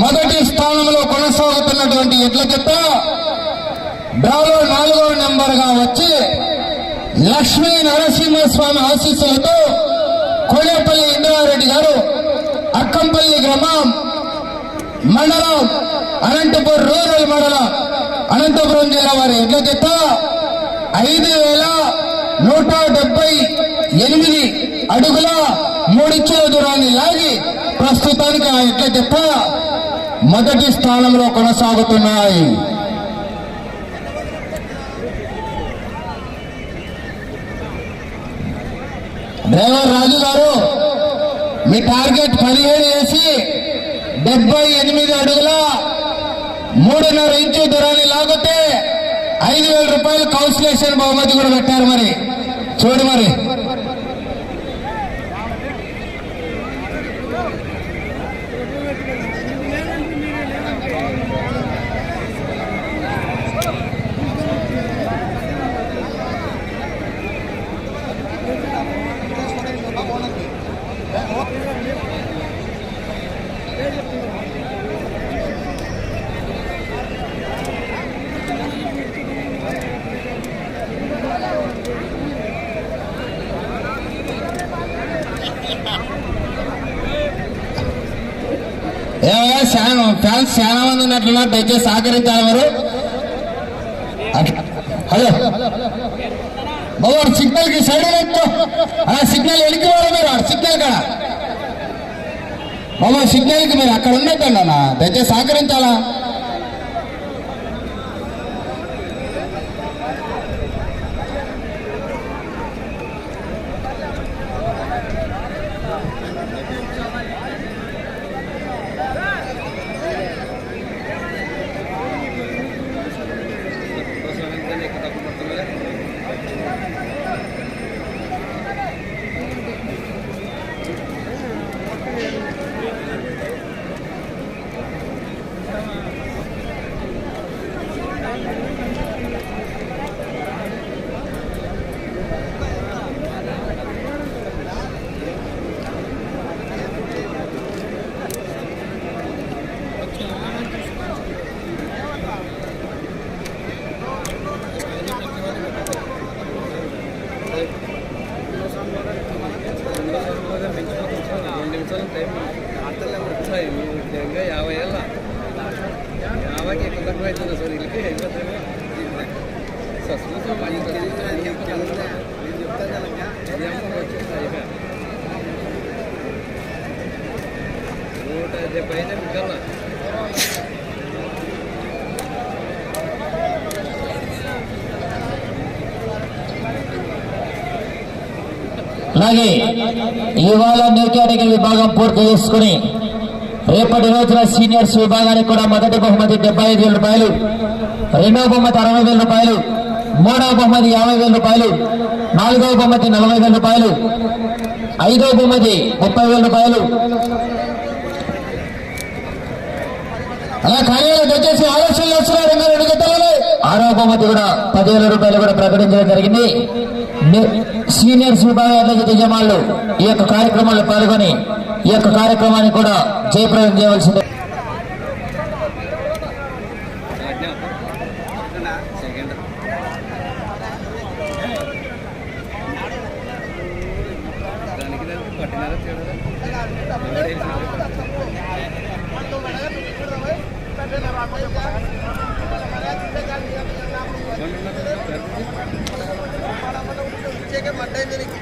మొదటి స్థానంలో కొనసాగుతున్నటువంటి ఎడ్ల జత డ్రాలో నాలుగవ నెంబర్గా వచ్చి లక్ష్మీ నరసింహస్వామి ఆశీస్సులతో కోడేపల్లి ఇంద్రారెడ్డి గారు అక్కంపల్లి గ్రామం మండలం అనంతపురం రూరల్ మండలం అనంతపురం జిల్లా వారి ఎడ్ల జత ఐదు వేల నూట డెబ్బై ఎనిమిది అడుగుల మూడిచ్చుల దూరాన్ని లాగి ప్రస్తుతానికి ఆ ఎడ్ల జత మొదటి స్థానంలో కొనసాగుతున్నాయి. డ్రైవర్ రాజు గారు మీ టార్గెట్ పదిహేడు వేసి డెబ్బై ఎనిమిది అడుగుల మూడున్నర ఇంచు దూరాన్ని లాగితే ఐదు వేల రూపాయలు కౌన్సిలేషన్ బహుమతి కూడా పెట్టారు మరి. చూడు మరి. చాలా దయచేసి సహకరించాలి వారు హలో. బాబు సిగ్నల్కి సైడ్ పెట్టు. ఆ సిగ్నల్ వెనక్కి పోవాలి మీరు ఆ సిగ్నల్ కాడ. బాబు సిగ్నల్కి మీరు అక్కడ ఉండొద్దండి అన్న. దయచేసి సహకరించాలా? అలాగే ఇవాళ మెకానికల్ విభాగం పూర్తి చేసుకుని రేపటి రోజున సీనియర్స్ విభాగానికి కూడా మొదటి బహుమతి డెబ్బై ఐదు వేల రూపాయలు రెండవ బహుమతి అరవై వేల రూపాయలు మూడవ బహుమతి యాభై వేల రూపాయలు నాలుగవ బహుమతి నలభై వేల రూపాయలు ఐదవ బహుమతి ముప్పై వేల రూపాయలు. అలా కార్యాలయం దయచేసి ఆలోచనలు వస్తున్నారు రెండు ఆరో బహుమతి కూడా పదివేల రూపాయలు కూడా ప్రకటించడం జరిగింది. సీనియర్స్ విభాగ యజమానులు ఈ యొక్క కార్యక్రమంలో పాల్గొని ఈ యొక్క కార్యక్రమాన్ని కూడా జయప్రదం చేయవలసింది. పట్టినారా ரெண்டாயிரத்தி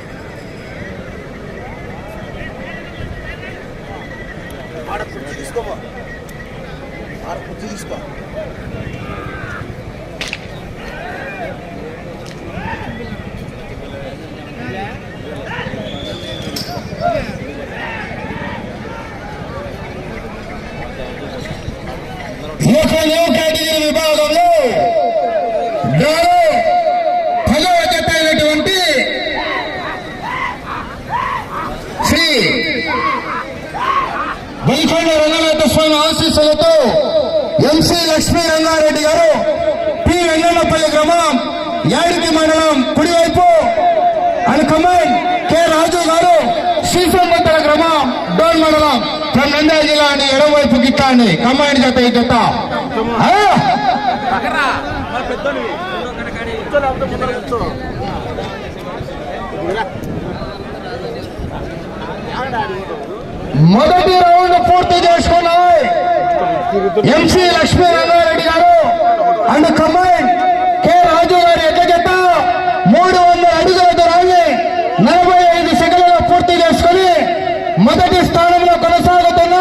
యాడికి మండలం కుడివైపు. అండ్ కమాండ్ కె రాజు గారు శ్రీసంబత్తల గ్రామం డోన్ మండలం ఫ్రమ్ నంద్యాల జిల్లా అండి ఎడమవైపు గిట్ట అండి కమాండ్ జత ఈ జత. మొదటి రౌండ్ పూర్తి చేసుకున్నాయి. ఎంసీ లక్ష్మీనారాయణ రెడ్డి గారు. అండ్ కమాండ్ కె రాజు గారి ఎక్క జత మూడు వందల అడుగుల దూరాన్ని నలభై ఐదు సెకండ్లలో పూర్తి చేసుకుని మొదటి స్థానంలో కొనసాగుతున్న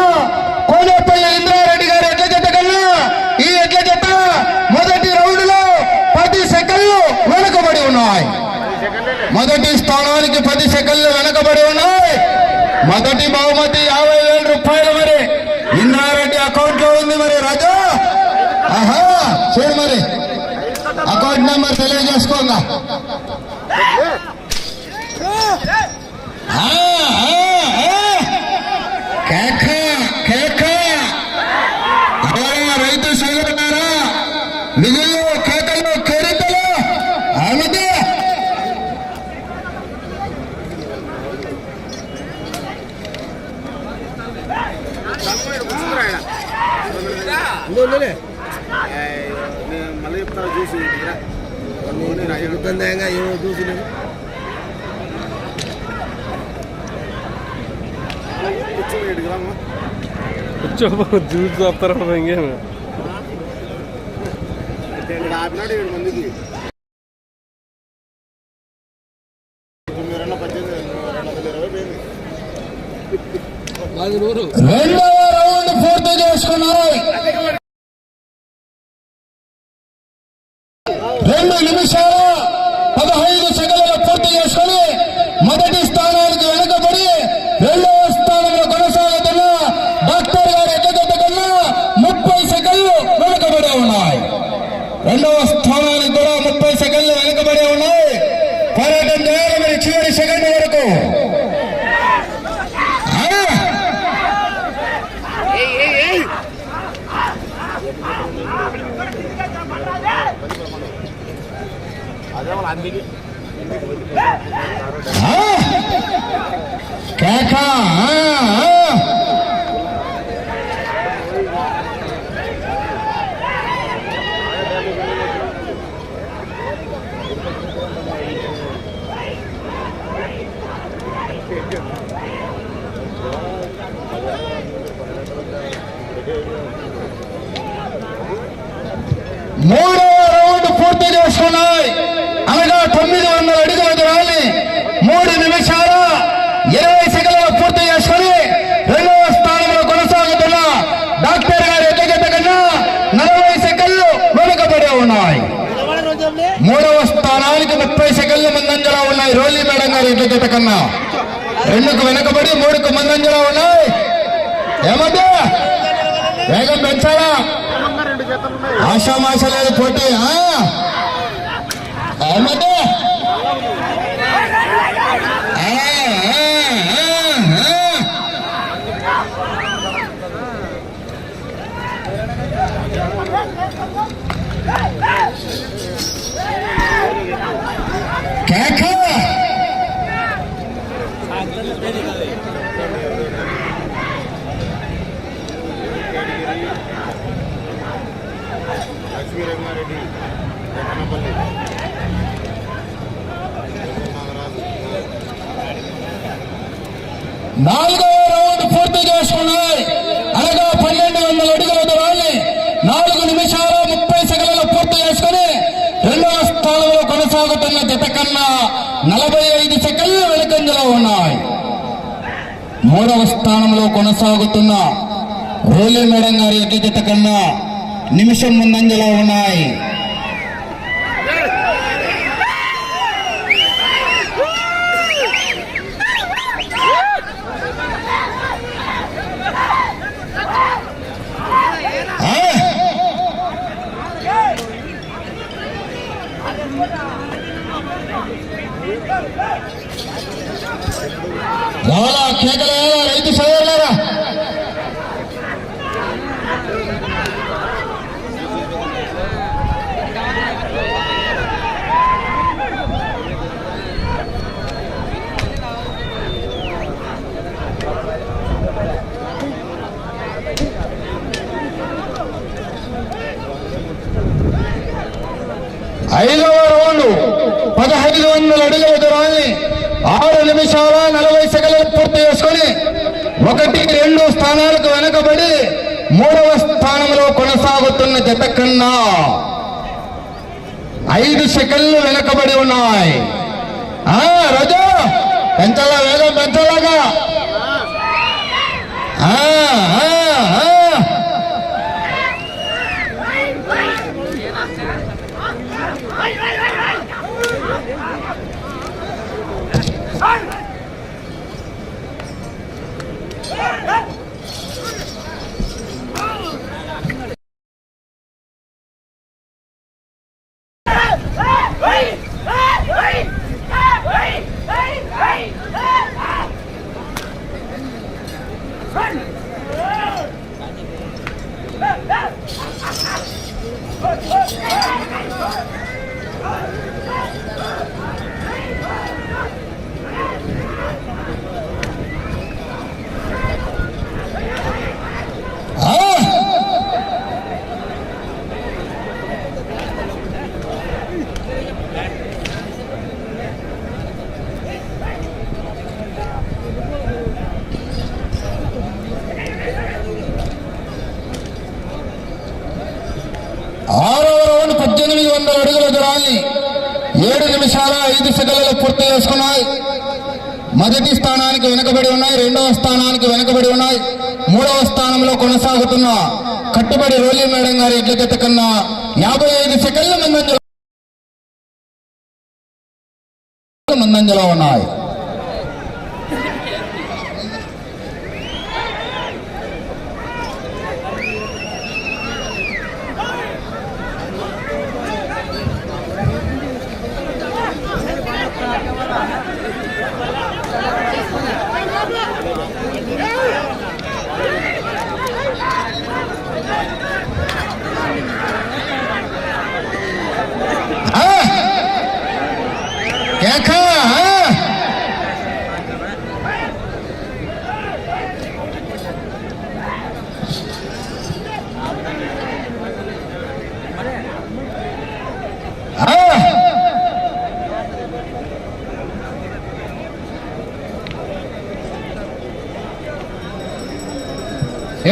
కోనేపల్లి ఇంద్రారెడ్డి గారి ఎట్ల జత కన్నా ఈ ఎట్ల జత మొదటి రౌండ్లో పది సెకండ్లు వెనుకబడి ఉన్నాయి. మొదటి స్థానానికి పది సెకండ్లు వెనకబడి ఉన్నాయి. మొదటి బహుమతి యాభై వేల రూపాయలు మరి. ఇంద్రారెడ్డి అకౌంట్లో ఉంది మరి రాజా. ఆహా చూడు మరి. Account number తెలియజేసుకోంగా. మిగులు కేకలు కేరింతలు ఆమెదే మళ్ళీ చెప్తాను చూసి ఇబ్బంది ఏమో చూసి కూర్చోండి గ్రామం కూర్చో జ్యూస్ చెప్తారా ఇంకేం ఇక్కడ ఆపినాడు ఏడు మందికి కేకా ఆ, ఆ. మూడవ రౌండ్ పూర్తి చేసుకున్నాయి అనగా తొమ్మిది వందల అడుగుల దూరాన్ని మూడు నిమిషాల ఇరవై సెకండ్లలో పూర్తి చేసుకుని రెండవ స్థానంలో కొనసాగుతున్న డాక్టర్ గారి ఎక్కగడ్డ కన్నా నలభై సెకండ్లు వెనుకబడి ఉన్నాయి మూడవ స్థానానికి ముప్పై సెకండ్ల ముందంజలో ఉన్నాయి సీట్ల మేడం కన్నా రెండుకు వెనకబడి మూడుకు ముందంజలో ఉన్నాయి ఏమంటే వేగం పెంచాలా రెండు లేదు పోటీ ఆ? ఏమంటే? ఆ, ఆ, ఆ, ఆ. కేక లక్ష్మీ రంగారెడ్డి జగన్నపల్లి నాలుగవ రౌండ్ పూర్తి చేసుకున్నాయి. అనగా పన్నెండు వందల అడుగుల దూరాన్ని నాలుగు నిమిషాల ముప్పై సెకండ్లు పూర్తి చేసుకుని రెండవ స్థానంలో కొనసాగుతున్న జత కన్నా నలభై ఐదు సెకండ్లు వెనుకంజలో ఉన్నాయి. మూడవ స్థానంలో కొనసాగుతున్న రోలీ మేడం గారి ఎడ్ల జత కన్నా నిమిషం ముందంజలో ఉన్నాయి. కేకలు రైతు సోదరులారా ఐదవ రౌండ్ పదహైదు వందల అడుగుల దూరాన్ని ఆరు నిమిషాల నలభై సెకండ్లు పూర్తి చేసుకొని ఒకటి రెండు స్థానాలకు వెనకబడి మూడవ స్థానంలో కొనసాగుతున్న జత కన్నా ఐదు సెకండ్లు వెనకబడి ఉన్నాయి ఆ రజా పెంచాలా వేగం పెంచాలాగా ఆ! అడుగుల దూరాన్ని ఏడు నిమిషాల ఐదు సెకండ్లలో పూర్తి చేసుకున్నాయి. మొదటి స్థానానికి వెనుకబడి ఉన్నాయి రెండవ స్థానానికి వెనుకబడి ఉన్నాయి మూడవ స్థానంలో కొనసాగుతున్న కట్టుబడి రోలీ మేడం గారి ఎడ్లగత కన్నా యాభై ఐదు సెకండ్ల ముందంజలో ముందంజలో ఉన్నాయి ఆ! కేక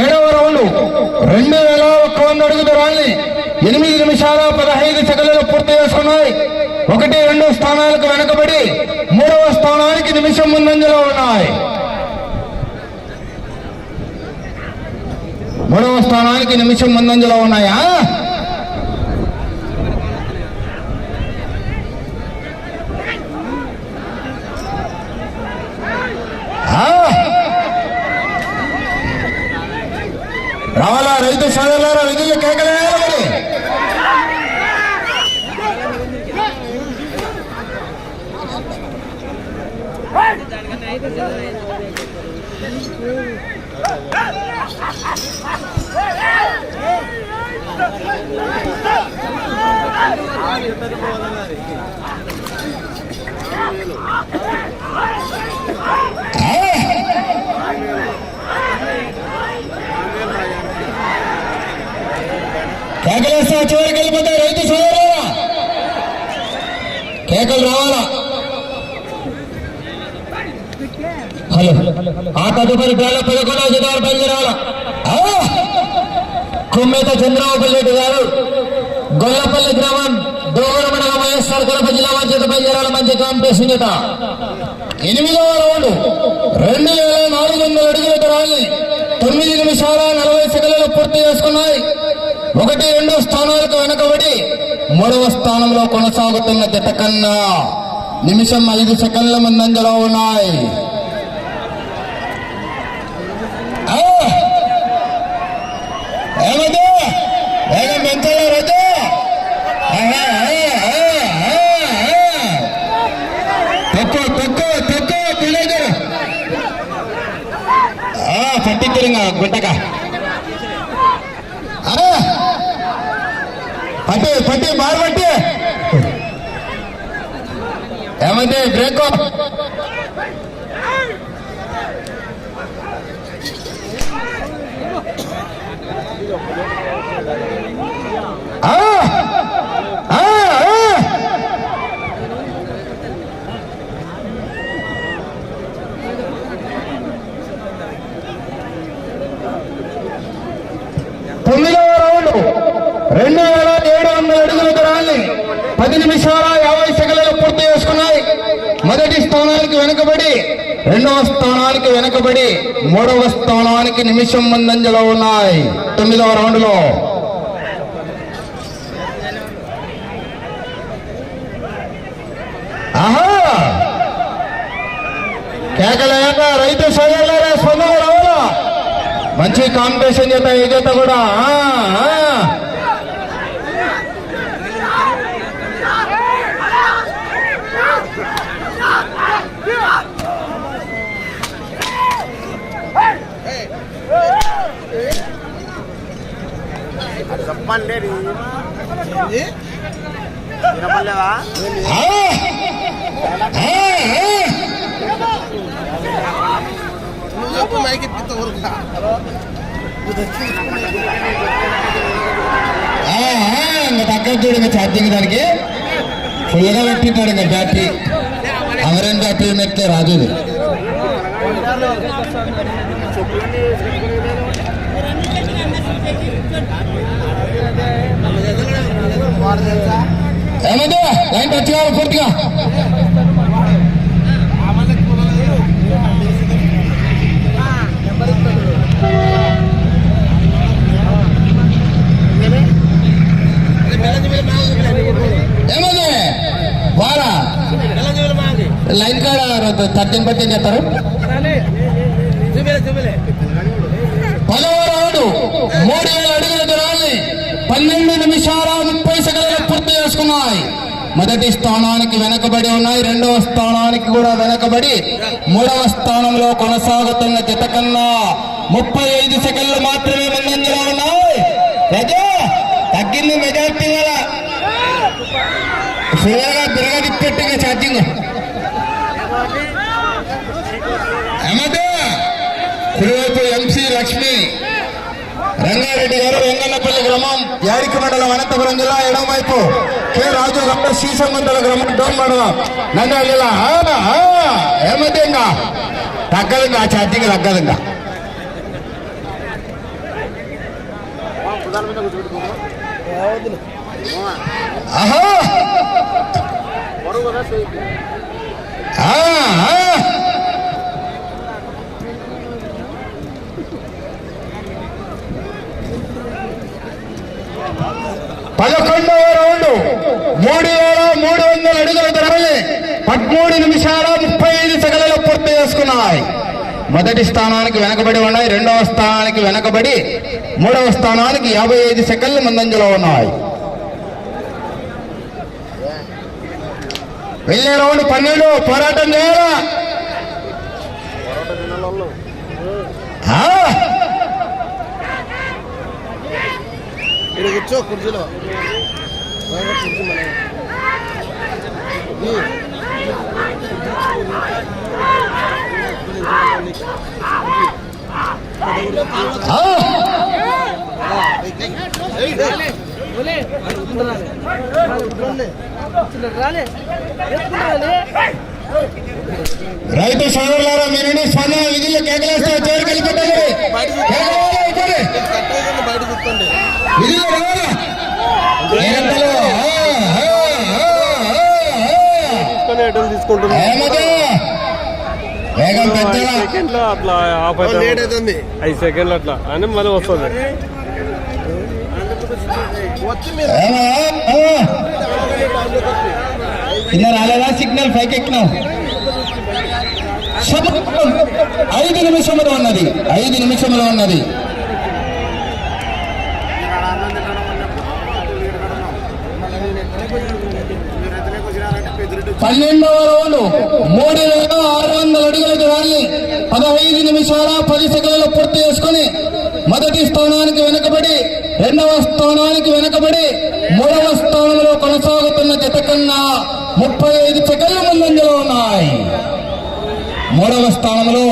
ఏడవ రౌండ్. రెండు వేల ఒక్క వంద అడుగు దూరాన్ని ఎనిమిది నిమిషాల పదహైదు సెకండ్లలో పూర్తి చేసుకున్నాయి. ఒకటి రెండు స్థానాలకు వెనకబడి మూడవ స్థానానికి నిమిషం ముందంజలో ఉన్నాయి. మూడవ స్థానానికి నిమిషం ముందంజలో ఉన్నాయా ఆ! రావాలా రైతు సోదరులారా విధులు కేకలేయాలి మరి కేకలేస్తా చివరికి వెళ్ళిపోతాయి రైతు సోదరులారా కేకలు రావాలా? హలో ఆ తదుపరి వేల పదకొండవ జిల్లాలు బయలుదేరాలా కుమ్మేత చంద్రబాబు రెడ్డి గారు గొల్లపల్లి గ్రామం దోగర వైఎస్ఆర్ కడప జిల్లా మధ్యత బయలుదేరాల మంచి కాంపిటీషన్ చేత ఎనిమిదవ రౌండ్ రెండు వేల నాలుగు వందల అడుగుల దూరాన్ని తొమ్మిది నిమిషాల నలభై సెకండ్లలో పూర్తి చేసుకున్నాయి. ఒకటి రెండు స్థానాలకు వెనకబడి మూడవ స్థానంలో కొనసాగుతున్న జత కన్నా నిమిషం ఐదు సెకండ్ల ముందంజలో ఉన్నాయి ఆ! ఏమది వేగం పెంచాలా రజు ఆహా, ఆ, ఆ, ఆ, ఆ. తక్కువ తక్కువ తక్కువ పిల్లలు పట్టించరుగా గుంటక పట్టి పట్టి బారు పట్టి. ఏమంటే బ్రేక్ ఆ! ఆ! ఆ! రెండు వేల ఏడు వందల అడుగుల దూరాన్ని పది నిమిషాల యాభై సెకండ్లు పూర్తి చేసుకున్నాయి. మొదటి స్థానానికి వెనుకబడి రెండవ స్థానానికి వెనుకబడి మూడవ స్థానానికి నిమిషం ముందంజలో ఉన్నాయి. తొమ్మిదవ రౌండ్లో. ఆహా! కేకలేక రైతు సోదరులారా స్పందన రావాలా? మంచి కాంపిటీషన్ చేత ఏ చేత కూడా. ఆ, ఆ. చెప్పండి వినపడలేదా ఆ! ఆ, ఆ. నువ్వు చెప్పు మైక్ ఎత్తితే ఊరుకుతా ఆ, ఆ, ఇంకా తగ్గదు చూడు ఇంకా ఛార్జింగ్ దానికి ఫుల్గా పెట్టింటాడు ఇంకా బ్యాటరీ అమరన్ బ్యాటరీ ఉన్నట్లే రాదు ఏమంటే లైన్ టచ్ కావాలి పూర్తిగా. ఏమంది వారా? లైన్ కాడ థర్టీన్ పర్సెంట్ చేస్తారు పదవ మూడు వేల అడుగుల దూరాన్ని పన్నెండు నిమిషాల ముప్పై సెకండ్లు పూర్తి చేసుకున్నాయి. మొదటి స్థానానికి వెనకబడి ఉన్నాయి. రెండవ స్థానానికి కూడా వెనకబడి మూడవ స్థానంలో కొనసాగుతున్న జత కన్నా ముప్పై ఐదు సెకండ్లు మాత్రమే ముందంజలో ఉన్నాయి. రజా తగ్గింది మెజార్టీ గల ఫుల్గా బిరగదిప్పెట్టుగా ఛార్జింగ్. కుడివైపు ఎంసీ లక్ష్మి. రంగారెడ్డి గారు వెంగన్నపల్లి గ్రామం యాడికి మండలం అనంతపురం జిల్లా ఎడమ వైపు కె రాజు గారు శ్రీసంబంధుల గ్రామం డోన్ మండలం నంద్యాల జిల్లా ఆ, ఆ, ఏమంటే ఇంకా తగ్గదు ఇంకా ఛార్జింగ్ తగ్గదు ఇంకా ప్రధాన మీద కూర్చోబెట్టుకో ఆహా బరువు కదా చేయి. ఆ, ఆ. పదకొండవ రౌండ్ మూడు వేల మూడు వందల అడుగుల ధరని పదమూడు నిమిషాల ముప్పై ఐదు సెకండ్లలో పూర్తి చేసుకున్నాయి. మొదటి స్థానానికి వెనకబడి ఉన్నాయి. రెండవ స్థానానికి వెనకబడి మూడవ స్థానానికి యాభై ఐదు సెకండ్లు ముందంజలో ఉన్నాయి. వెళ్ళే రౌండ్ పన్నెండు. పోరాటం చేయాలా? కూర్చో కుర్చీలో. రైతు సోదరులారా మీ నుండి స్పందన విధులు కేకలేస్తే చేరుకెళ్ళి పెట్టండి కేకలేయాలి, ఇవ్వండి. కట్టేయకుండా బయట కూర్చోండి విధులు రావాలా? సెకండ్లో అట్లా ఆఫ్ అవుతుంది. ఐదు సెకండ్లు అట్లా. అని మళ్ళీ వస్తుంది. రాలేదా? సిగ్నల్ పైకి ఎక్కినాం. ఐదు నిమిషములు ఉన్నది. ఐదు నిమిషములు ఉన్నది అన్నం తినడం వల్ల వీడు కడతాం. మళ్ళీ నేను ఎక్కడికి మీరు ఎత్తలేక వచ్చినారంటే పెద్దరెడ్డి పన్నెండవ రౌండ్ మూడు వేల ఆరు వందల అడుగులకు దూరాన్ని పదహైదు నిమిషాల పది సెకండ్లు పూర్తి చేసుకొని మొదటి స్థానానికి వెనుకబడి రెండవ స్థానానికి వెనుకబడి మూడవ స్థానంలో కొనసాగుతున్న జత కన్నా ముప్పై ఐదు సెకండ్ల ముందంజలో ఉన్నాయి. మూడవ స్థానంలో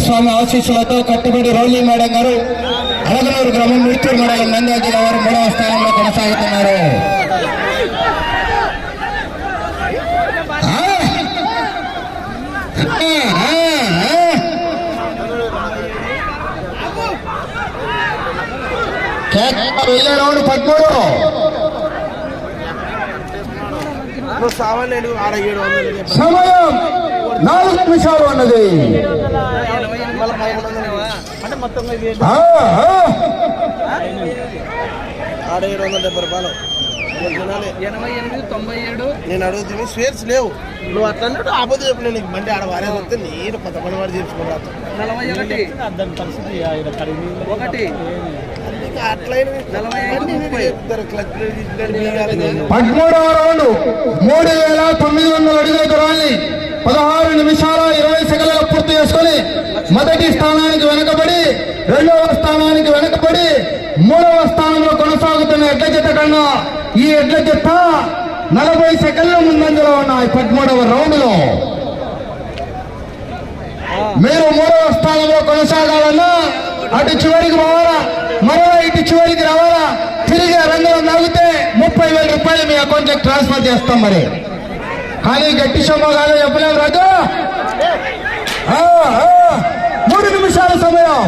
స్వామి ఆశీస్సులతో కట్టుబడి రౌలీ మేడం గారు అలగనూరు గ్రామం మిడ్చూరు మండలం నంద్యాల జిల్లా వారు మూడవ స్థానంలో కొనసాగుతున్నారు. రౌండ్ పదమూడు. సమయం నాలుగు నిమిషాలు ఉన్నది ఆ, ఆ. ఆడ ఏడు వందల డెబ్బై రూపాయలు. ఎనభై ఎనిమిది తొంభై ఏడు నేను అడుగుతుంది స్వేర్స్ లేవు నువ్వు అట్లా అన్నట్టు ఆపోతే చెప్పు నేను నీకు బండి ఆడ వారే వస్తే నేను కొంత పని వాడు చేసుకున్నాను నలభై ఒకటి. పదమూడవ రౌండ్ మూడు వేల తొమ్మిది వందల అడుగుల దూరాన్ని పదహారు నిమిషాల ఇరవై సెకండ్ల పూర్తి చేసుకొని మొదటి స్థానానికి వెనకబడి రెండవ స్థానానికి వెనకబడి మూడవ స్థానంలో కొనసాగుతున్న ఎడ్ల జత కన్నా ఈ ఎడ్ల జత నలభై సెకండ్ల ముందంజలో ఉన్నాయి పదమూడవ రౌండ్లో మీరు మూడవ స్థానంలో కొనసాగాలన్నా అటు చివరికి పోవాలా మరో ఇటు చివరికి రావాలా? తిరిగి రంగంలో నవ్వితే ముప్పై వేల రూపాయలు మీ అకౌంట్ ట్రాన్స్ఫర్ చేస్తాం మరి. కానీ గట్టి సొమ్మ చెప్పలేం రాజు? మూడు నిమిషాల సమయం.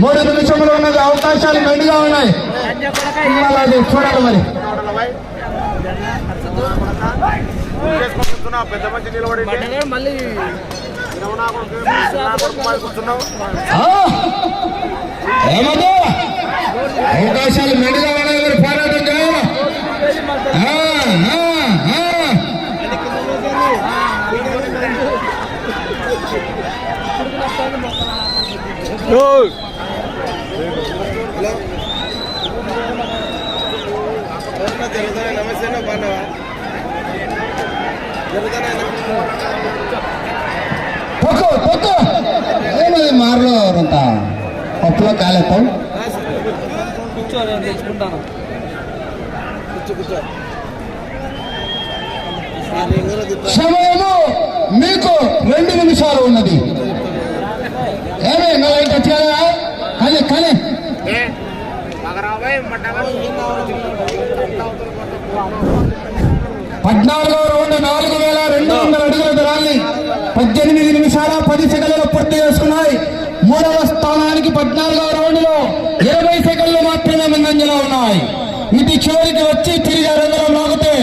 మూడు నిమిషంలో ఉన్నది అవకాశాలు మెండుగా ఉన్నాయి. అది చూడాలి మరి. చేసుకొని అవకాశాలు మెండుగా ఉన్నాయి మరి పోరాటం చేయాలి ఆ, ఆ, ఆ. ఓయ్! ఎవరన్నా జరుగుతానే నమస్తే బాగున్నావా పొక్కు పొక్కు ఏమది మారలో అంత పప్పులో కాలేపం కూర్చో తెచ్చుకుంటాను కూర్చో కూర్చో సమయము మీకు రెండు నిమిషాలు ఉన్నది. ఏమే నువ్వు ఇంకా చేయలేదా కానీ కానీ పద్నాలుగో రౌండ్ నాలుగు వేల రెండు వందల అడుగుల దూరాన్ని పద్దెనిమిది నిమిషాల పది సెకండ్లు పూర్తి చేసుకున్నాయి. మూడవ స్థానానికి పద్నాలుగవ రౌండ్లో ఇరవై సెకండ్లు మాత్రమే ముందంజలో ఉన్నాయి. ఇది చివరికి వచ్చి తిరిగి రంగంలో లాగితే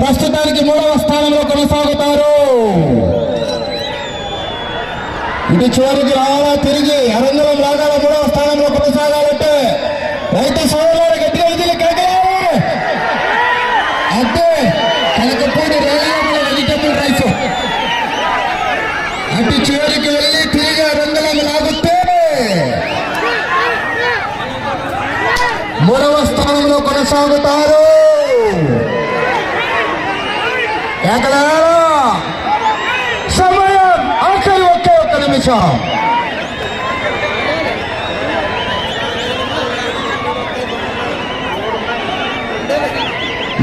ప్రస్తుతానికి మూడవ స్థానంలో కొనసాగుతారు. ఇది చివరికి రావాలా తిరిగి అరంగలం రాగాల మూడవ స్థానంలో కొనసాగాలంటే రైతు సోదరులు గట్టిగా విధులు కేకలేరు అదే కనకపూడి రేలంలో వెజిటబుల్ రైస్ అటు చివరికి వెళ్ళి తిరిగి రంగులను లాగుతే మూడవ స్థానంలో కొనసాగుతారు ఎక్కడ సమయం ఆఖరి ఒకే ఒక్క నిమిషం.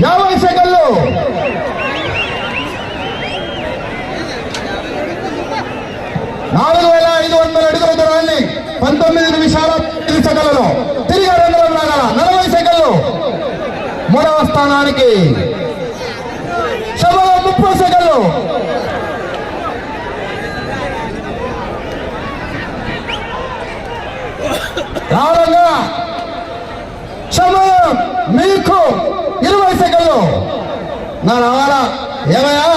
యాభై సెకండ్లు. నాలుగు వేల ఐదు వందల అడుగుల దూరాన్ని పంతొమ్మిది నిమిషాల ఐదు సెకండ్లలో తిరిగి రెండు వందల నలభై సెకండ్లు. మూడవ స్థానానికి. సభలో ముప్పై సెకండ్లు. రావడంగా సమయం! మీకు ఇరవై సెకండ్లు! నా రావాలా ఏమయ్యా?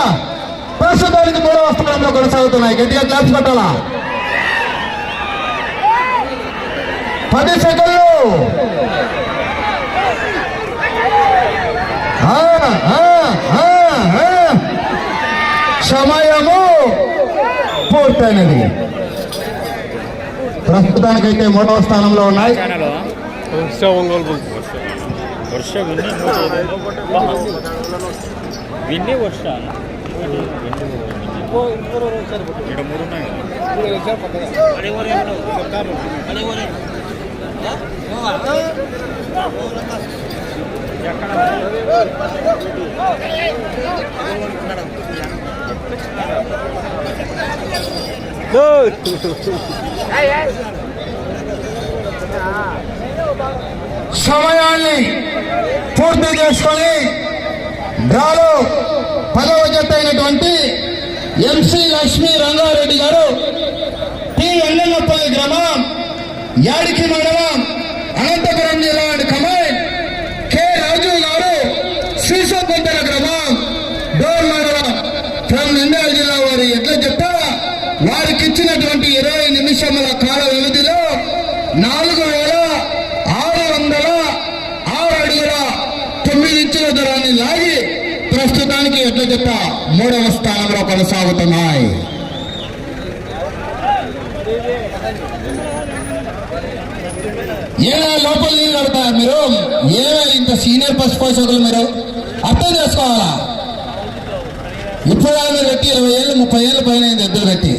ప్రస్తుతానికి మూడవ స్థానంలో కొనసాగుతున్నాయి. గట్టిగా క్లాప్స్ పెట్టాలా పది సెకండ్లు! సమయము పూర్తయినది. ప్రస్తుతానికైతే మూడవ స్థానంలో ఉన్నాయి. వర్ష ఒంగోలు సమయాన్ని పూర్తి చేసుకొని డ్రాలో పదవ జత అయినటువంటి ఎంసి లక్ష్మి రంగారెడ్డి గారు టీ ఎల్లనపల్లి గ్రామం యాడికి మండలం అనంతపురం జిల్లా కమా ప్రస్తుతానికి జత మూడవ స్థానంలో కొనసాగుతున్నాయి. ఏ లోపల నీళ్ళు కడతారు మీరు? ఏ ఇంత సీనియర్ పసుపు పోషకులు మీరు? అర్థం చేసుకోవాలా? ఇప్పుడు ఆమె పెట్టి ఇరవై ఏళ్ళు ముప్పై ఏళ్ళు పైన అయింది ఎద్దులు పెట్టి.